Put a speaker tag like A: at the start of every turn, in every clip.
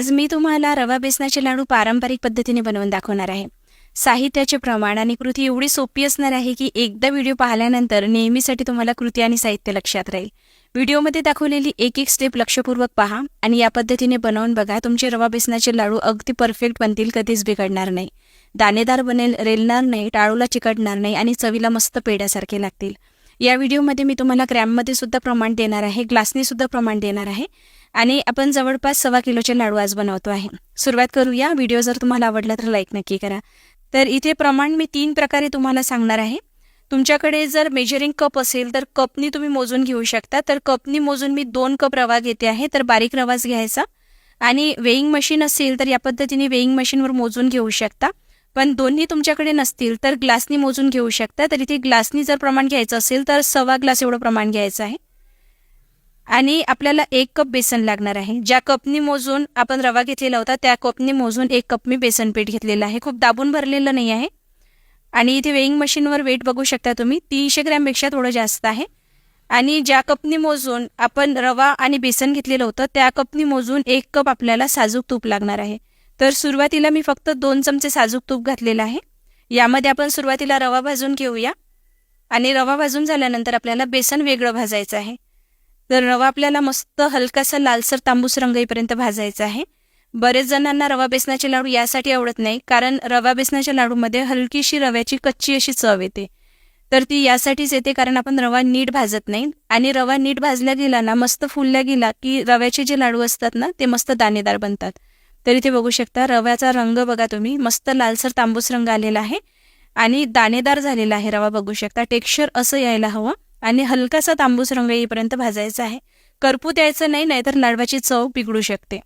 A: आज मी तुम्हाला रवा बेसनाचे लाडू पारंपरिक पद्धतीने बनवून दाखवणार आहे. साहित्याचे प्रमाण आणि कृती एवढी सोपी असणार आहे की एकदा व्हिडिओ पाहिल्यानंतर नेहमीसाठी तुम्हाला कृती आणि साहित्य लक्षात राहील. व्हिडिओमध्ये दाखवलेली एक एक स्टेप लक्षपूर्वक पहा आणि या पद्धतीने बनवून बघा तुमचे रवा बेसनाचे लाडू अगदी परफेक्ट बनतील कधीच बिघडणार नाही. दाणेदार बनेल रेलणार नाही टाळूला चिकटणार नाही आणि चवीला मस्त पेड्यासारखे लागतील. या व्हिडिओमध्ये मी तुम्हाला ग्रॅममध्ये सुद्धा प्रमाण देणार आहे ग्लासने सुद्धा प्रमाण देणार आहे. आणि आपण जवळपास सव्वा किलोचे लाडू आज बनवतो आहे. सुरुवात करूया. व्हिडिओ जर तुम्हाला आवडला तर लाईक नक्की करा. तर इथे प्रमाण मी तीन प्रकारे तुम्हाला सांगणार आहे. तुमच्याकडे जर मेजरिंग कप असेल तर कपनी तुम्ही मोजून घेऊ शकता. तर कपनी मोजून मी दोन कप रवा घेते आहे. तर बारीक रवाच घ्यायचा. आणि वेईंग मशीन असेल तर या पद्धतीने वेईंग मशीनवर मोजून घेऊ शकता. पण दोन्ही तुमच्याकडे नसतील तर ग्लासनी मोजून घेऊ शकता. तर इथे ग्लासनी जर प्रमाण घ्यायचं असेल तर सव्वा ग्लास एवढं प्रमाण घ्यायचं आहे. आणि आपल्याला एक कप बेसन लागणार आहे. ज्या कपनी मोजून आपण रवा घेतलेला होता त्या कपनी मोजून एक कप मी बेसन पीठ घेतलेलं आहे. खूप दाबून भरलेलं नाही आहे. आणि इथे वेईंग मशीनवर वेट बघू शकता तुम्ही. तीनशे ग्रॅमपेक्षा थोडं जास्त आहे. आणि ज्या कपनी मोजून आपण रवा आणि बेसन घेतलेलं होतं त्या कपनी मोजून एक कप आपल्याला साजूक तूप लागणार आहे. तर सुरुवातीला मी फक्त दोन चमचे साजूक तूप घातलेलं आहे. यामध्ये आपण सुरुवातीला रवा भाजून घेऊया. आणि रवा भाजून झाल्यानंतर आपल्याला बेसन वेगळं भाजायचं आहे. तर रवा आपल्याला मस्त हलकासा लालसर तांबूस रंग येईपर्यंत भाजायचा आहे. बरेच जणांना रवा बेसनाचे लाडू यासाठी आवडत नाही कारण रवा बेसनाच्या लाडूमध्ये हलकीशी रव्याची कच्ची अशी चव येते. तर ती यासाठीच येते कारण आपण रवा नीट भाजत नाही आणि रवा नीट भाजला गेला ना मस्त फुलल्या गेला की रव्याचे जे लाडू असतात ना ते मस्त दाणेदार बनतात. तर इथे बघू शकता रव्याचा रंग बघा तुम्ही मस्त लालसर तांबूस रंग आलेला आहे आणि दाणेदार झालेला आहे रवा बघू शकता. टेक्स्चर असं यायला हवं. आणि हलकासा तांबूस रंग येईपर्यंत भाजायचा आहे. करपू द्यायचं नाही नाहीतर लाडवाची चव बिघडू शकते.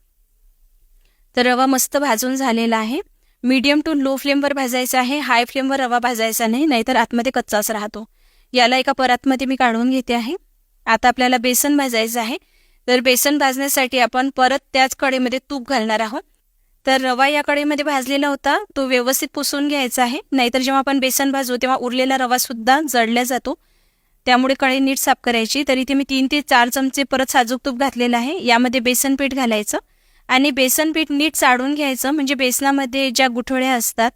A: तर रवा मस्त भाजून झालेला आहे. मीडियम टू लो फ्लेमवर भाजायचा आहे. हाय फ्लेमवर रवा भाजायचा नाही नाहीतर आतमध्ये कच्चाच राहतो. याला एका परातमध्ये मी काढून घेते आहे. आता आपल्याला बेसन भाजायचं आहे. तर बेसन भाजण्यासाठी आपण परत त्याच कडेमध्ये तूप घालणार आहोत. तर रवा या कडेमध्ये भाजलेला होता तो व्यवस्थित पुसून घ्यायचा आहे. नाहीतर जेव्हा आपण बेसन भाजू तेव्हा उरलेला रवा सुद्धा जळल्या जातो. त्यामुळे कळे नीट साफ करायची. तर इथे मी तीन ते चार चमचे परत साजूक तूप घातलेलं आहे. यामध्ये बेसन पीठ घालायचं. आणि बेसन पीठ नीट चाळून घ्यायचं. म्हणजे बेसनामध्ये ज्या गुठळ्या असतात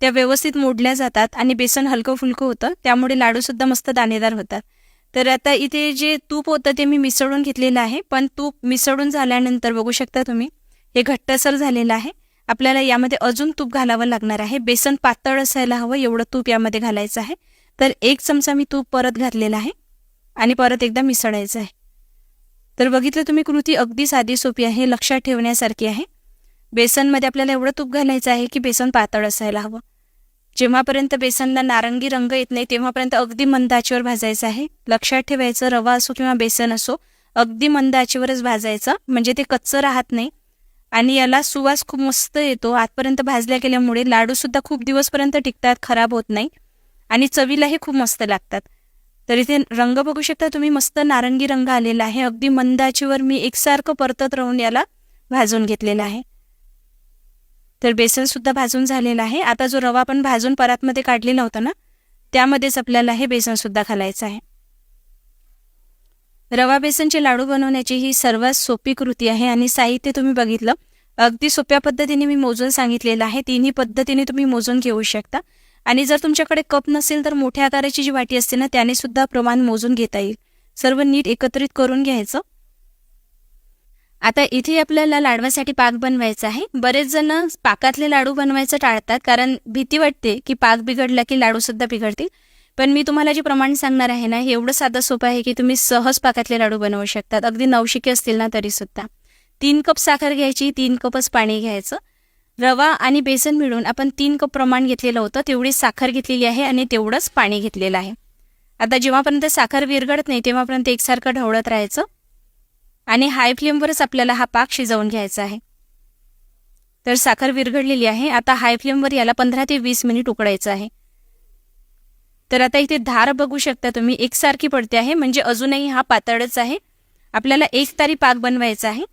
A: त्या व्यवस्थित मोडल्या जातात आणि बेसन हलकं फुलकं होतं. त्यामुळे लाडूसुद्धा मस्त दाणेदार होतात. तर आता इथे जे तूप होतं ते मी मिसळून घेतलेलं आहे. पण तूप मिसळून झाल्यानंतर बघू शकता तुम्ही हे घट्टसर झालेलं आहे. आपल्याला यामध्ये अजून तूप घालावं लागणार आहे. बेसन पातळ असायला हवं एवढं तूप यामध्ये घालायचं आहे. तर एक चमचा मी तूप परत घातलेला आहे आणि परत एकदा मिसळायचं आहे. तर बघितलं तुम्ही कृती अगदी साधी सोपी आहे लक्षात ठेवण्यासारखी आहे. बेसनमध्ये आपल्याला एवढं तूप घालायचं आहे की बेसन पातळ असायला हवं. जेव्हापर्यंत बेसनला नारंगी रंग येत नाही तेव्हापर्यंत अगदी मंद आचेवर भाजायचं आहे. लक्षात ठेवायचं रवा असो किंवा बेसन असो अगदी मंद भाजायचं म्हणजे ते कच्चं राहत नाही. आणि याला सुवास खूप मस्त येतो. आतपर्यंत भाजल्या गेल्यामुळे लाडूसुद्धा खूप दिवसपर्यंत टिकतात खराब होत नाही. आणि चवीलाही खूप मस्त लागतात. तर इथे रंग बघू शकता तुम्ही मस्त नारंगी रंग आलेला आहे. अगदी मंदाचीवर मी एकसारखं परतत राहून याला भाजून घेतलेलं आहे. तर बेसन सुद्धा भाजून झालेलं आहे. आता जो रवा आपण भाजून परातमध्ये काढलेला होता ना त्यामध्येच आपल्याला हे बेसन सुद्धा घालायचं आहे. रवा बेसनचे लाडू बनवण्याची ही सर्वात सोपी कृती आहे आणि साहित्य तुम्ही बघितलं. अगदी सोप्या पद्धतीने मी मोजून सांगितलेलं आहे. तिन्ही पद्धतीने तुम्ही मोजून घेऊ शकता. आणि जर तुमच्याकडे कप नसेल तर मोठ्या आकाराची जी वाटी असते ना त्याने सुद्धा प्रमाण मोजून घेता येईल. सर्व नीट एकत्रित करून घ्यायचं. आता इथे आपल्याला लाडवासाठी पाक बनवायचा आहे. बरेच जण पाकातले लाडू बनवायचं टाळतात कारण भीती वाटते की पाक बिघडला की लाडू सुद्धा बिघडतील. पण मी तुम्हाला जे प्रमाण सांगणार आहे ना हे एवढं साधं सोपं आहे की तुम्ही सहज पाकातले लाडू बनवू शकतात. अगदी नवशिके असतील ना तरी सुद्धा. तीन कप साखर घ्यायची तीन कपच पाणी घ्यायचं. रवा आणि बेसन मिळून आपण तीन कप प्रमाण घेतलेलं होतं. तेवढी साखर घेतलेली आहे आणि तेवढंच पाणी घेतलेलं आहे. आता जेव्हापर्यंत साखर विरघडत नाही तेव्हापर्यंत एकसारखं ढवळत राहायचं आणि हाय फ्लेमवरच आपल्याला हा पाक शिजवून घ्यायचा आहे. तर साखर विरघडलेली आहे. आता हाय फ्लेमवर याला पंधरा ते वीस मिनिट उकडायचं आहे. तर आता इथे धार बघू शकता तुम्ही. एकसारखी पडते आहे. म्हणजे अजूनही हा पातळच आहे. आपल्याला एक तारी पाक बनवायचा आहे.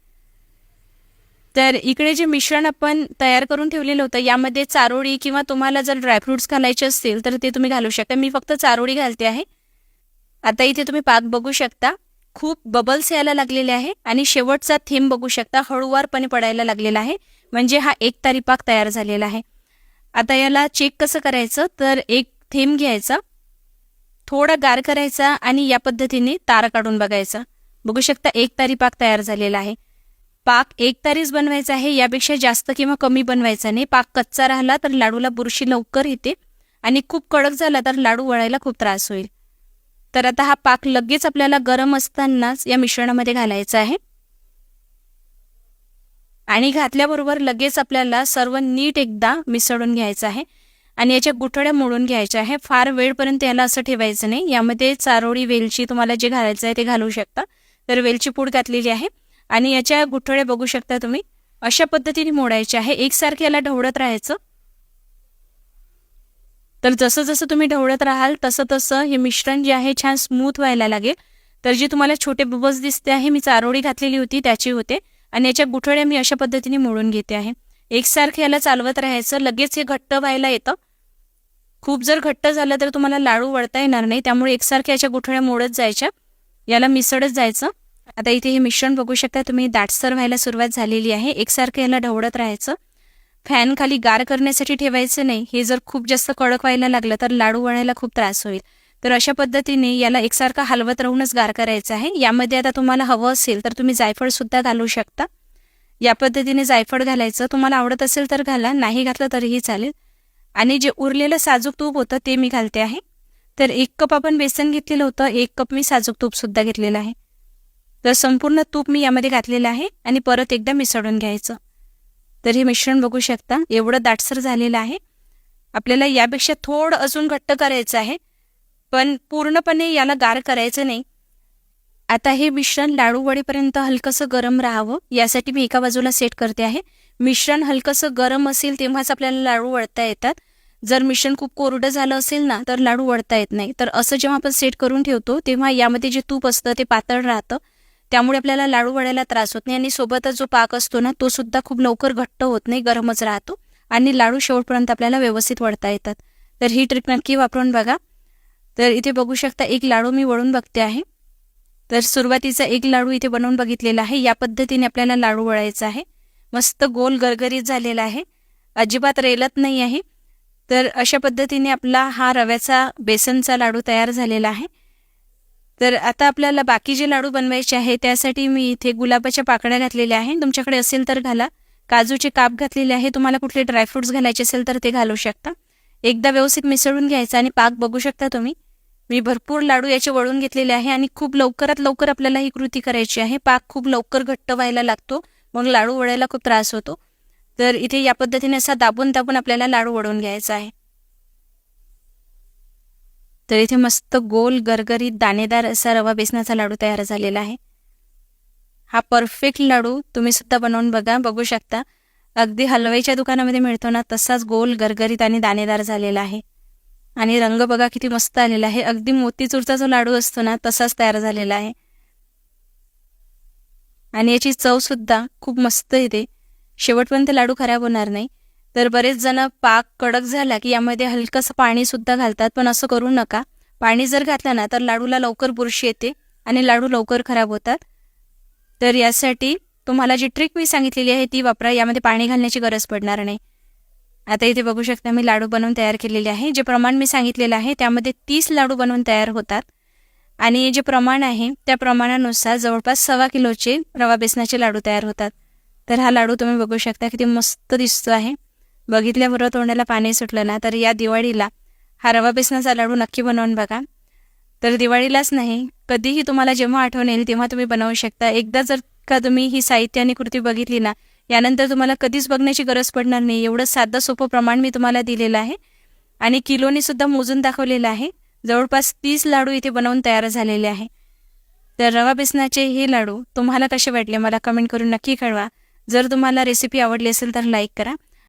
A: तर इकडे जे मिश्रण आपण तयार करून ठेवलेलं होतं यामध्ये चारोळी किंवा तुम्हाला जर ड्रायफ्रुट्स घालायचे असतील तर ते तुम्ही घालू शकता. मी फक्त चारोळी घालते आहे. आता इथे तुम्ही पाक बघू शकता. खूप बबल्स यायला लागलेले आहे आणि शेवटचा थेंब बघू शकता. हळूवारपणे पडायला लागलेला आहे. म्हणजे हा एक तारी पाक तयार झालेला आहे. आता याला चेक कसं करायचं? तर एक थेंब घ्यायचा. थोडा गार करायचा आणि या पद्धतीने तारा काढून बघायचा. बघू शकता एक तारी पाक तयार झालेला आहे. पाक एक तारीच बनवायचा आहे यापेक्षा जास्त किंवा कमी बनवायचा नाही. पाक कच्चा राहिला तर लाडूला बुरशी लवकर येते आणि खूप कडक झाला तर लाडू वळायला खूप त्रास होईल. तर आता हा पाक लगेच आपल्याला गरम असतानाच या मिश्रणामध्ये घालायचा आहे. आणि घातल्याबरोबर लगेच आपल्याला सर्व नीट एकदा मिसळून घ्यायचं आहे आणि याच्या गुठळ्या मोडून घ्यायच्या आहे. फार वेळपर्यंत याला असं ठेवायचं नाही. यामध्ये चारोळी वेलची तुम्हाला जे घालायचं आहे ते घालू शकता. तर वेलची पूड घातलेली आहे. आणि याच्या गुठळ्या बघू शकता तुम्ही. अशा पद्धतीने मोडायचे आहे. एकसारखे याला ढवळत राहायचं. तर जसं जसं तुम्ही ढवळत राहाल तसं तसं हे मिश्रण जे आहे छान स्मूथ व्हायला लागेल. तर जे तुम्हाला छोटे बबल्स दिसते आहे मी चारोळी घातलेली होती त्याची होते. आणि याच्या गुठळ्या मी अशा पद्धतीने मोडून घेते आहे. एकसारखे याला चालवत राहायचं. लगेच हे घट्ट व्हायला येतं. खूप जर घट्ट झालं तर तुम्हाला लाडू वळता येणार नाही. त्यामुळे एकसारखे याच्या गुठळ्या मोडत जायच्या. याला मिसळत जायचं. आता इथे हे मिश्रण बघू शकता तुम्ही दाटसर व्हायला सुरुवात झालेली आहे. एकसारखं याला ढवळत राहायचं. फॅन खाली गार करण्यासाठी ठेवायचं नाही. हे जर खूप जास्त कडक व्हायला लागलं तर लाडू वळायला खूप त्रास होईल. तर अशा पद्धतीने याला एकसारखा हलवत राहूनच गार करायचं आहे. यामध्ये आता तुम्हाला हवं असेल तर तुम्ही जायफळ सुद्धा घालू शकता. या पद्धतीने जायफळ घालायचं. तुम्हाला आवडत असेल तर घाला. नाही घातलं तरीही चालेल. आणि जे उरलेलं साजूक तूप होतं ते मी घालते आहे. तर एक कप आपण बेसन घेतलेलं होतं. एक कप मी साजूक तूप सुद्धा घेतलेलं आहे. तर संपूर्ण तूप मी यामध्ये घातलेलं आहे आणि परत एकदा मिसळून घ्यायचं. तर हे मिश्रण बघू शकता एवढं दाटसर झालेलं आहे. आपल्याला यापेक्षा थोडं अजून घट्ट करायचं आहे पण पूर्णपणे याला गार करायचं नाही. आता हे मिश्रण लाडूवडीपर्यंत हलकंसं गरम राहावं यासाठी मी एका बाजूला सेट करते आहे. मिश्रण हलकंसं गरम असेल तेव्हाच आपल्याला लाडू वळता येतात. जर मिश्रण खूप कोरडं झालं असेल ना तर लाडू वळता येत नाही. तर असं जेव्हा आपण सेट करून ठेवतो तेव्हा यामध्ये जे तूप असतं ते पातळ राहतं. त्यामुळे आपल्याला लाडू वळायला त्रास होत नाही आणि सोबतच जो पाक असतो ना तो सुद्धा खूप लवकर घट्ट होत नाही गरमच राहतो आणि लाडू शेवटपर्यंत आपल्याला व्यवस्थित वळता येतात. तर ही ट्रिक नक्की वापरून बघा. तर इथे बघू शकता एक लाडू मी वळून बघते आहे. तर सुरुवातीचा एक लाडू इथे बनवून बघितलेला आहे. या पद्धतीने आपल्याला लाडू वळायचा आहे. मस्त गोल गरगरीत झालेला आहे. अजिबात रेलत नाही आहे. तर अशा पद्धतीने आपला हा रव्याचा बेसनचा लाडू तयार झालेला आहे. तर आता आपल्याला बाकी जे लाडू बनवायचे आहे त्यासाठी मी इथे गुलाबाच्या पाकळ्या घातलेल्या आहे तुमच्याकडे असेल तर घाला. काजूचे काप घातलेले आहे. तुम्हाला कुठले ड्रायफ्रुट्स घालायचे असेल तर ते घालू शकता. एकदा व्यवस्थित मिसळून घ्यायचं आणि पाक बघू शकता तुम्ही. मी भरपूर लाडू याचे वळून घेतलेले आहे आणि खूप लवकरात लवकर आपल्याला ही कृती करायची आहे. पाक खूप लवकर घट्ट व्हायला लागतो. मग लाडू वळायला खूप त्रास होतो. तर इथे या पद्धतीने असा दाबून दाबून आपल्याला लाडू वळून घ्यायचा आहे. तर इथे मस्त गोल गरगरीत दाणेदार असा रवा बेसनाचा लाडू तयार झालेला आहे. हा परफेक्ट लाडू तुम्ही सुद्धा बनवून बघा बघू शकता. अगदी हलवाईच्या दुकानामध्ये मिळतो ना तसाच गोल गरगरीत आणि दाणेदार झालेला आहे. आणि रंग बघा किती मस्त आलेला आहे. अगदी मोतीचूरचा जो लाडू असतो ना तसाच तयार झालेला आहे. आणि याची चव सुद्धा खूप मस्त येते. शेवटपर्यंत लाडू खराब होणार नाही. तर बरेच जण पाक कडक झाला की यामध्ये हलकंसं पाणी सुद्धा घालतात पण असं करू नका. पाणी जर घातलं ना तर लाडूला लवकर बुरशी येते आणि लाडू लवकर खराब होतात. तर यासाठी तुम्हाला जी ट्रिक मी सांगितलेली आहे ती वापरा. यामध्ये पाणी घालण्याची गरज पडणार नाही. आता इथे बघू शकता मी लाडू बनवून तयार केलेले आहे. जे प्रमाण मी सांगितलेलं आहे त्यामध्ये तीस लाडू बनवून तयार होतात. आणि जे प्रमाण आहे त्या प्रमाणानुसार जवळपास सव्वा किलोचे रवा बेसनाचे लाडू तयार होतात. तर हा लाडू तुम्ही बघू शकता किती मस्त दिसतो आहे. बघितल्याबरोबर तोंडाला पाणी सुटलं ना तर या दिवाळीला हा रवा बेसनाचा लाडू नक्की बनवून बघा. तर दिवाळीलाच नाही कधीही तुम्हाला जेव्हा आठवण येईल तेव्हा तुम्ही बनवू शकता. एकदा जर का तुम्ही ही साहित्य आणि कृती बघितली ना यानंतर तुम्हाला कधीच बघण्याची गरज पडणार नाही. एवढं साधं सोपं प्रमाण मी तुम्हाला दिलेलं आहे. आणि किलोने सुद्धा मोजून दाखवलेलं आहे. जवळपास तीस लाडू इथे बनवून तयार झालेले आहे. तर रवा बेसनाचे हे लाडू तुम्हाला कसे वाटले? मला कमेंट करून नक्की कळवा. जर तुम्हाला रेसिपी आवडली असेल तर लाईक करा.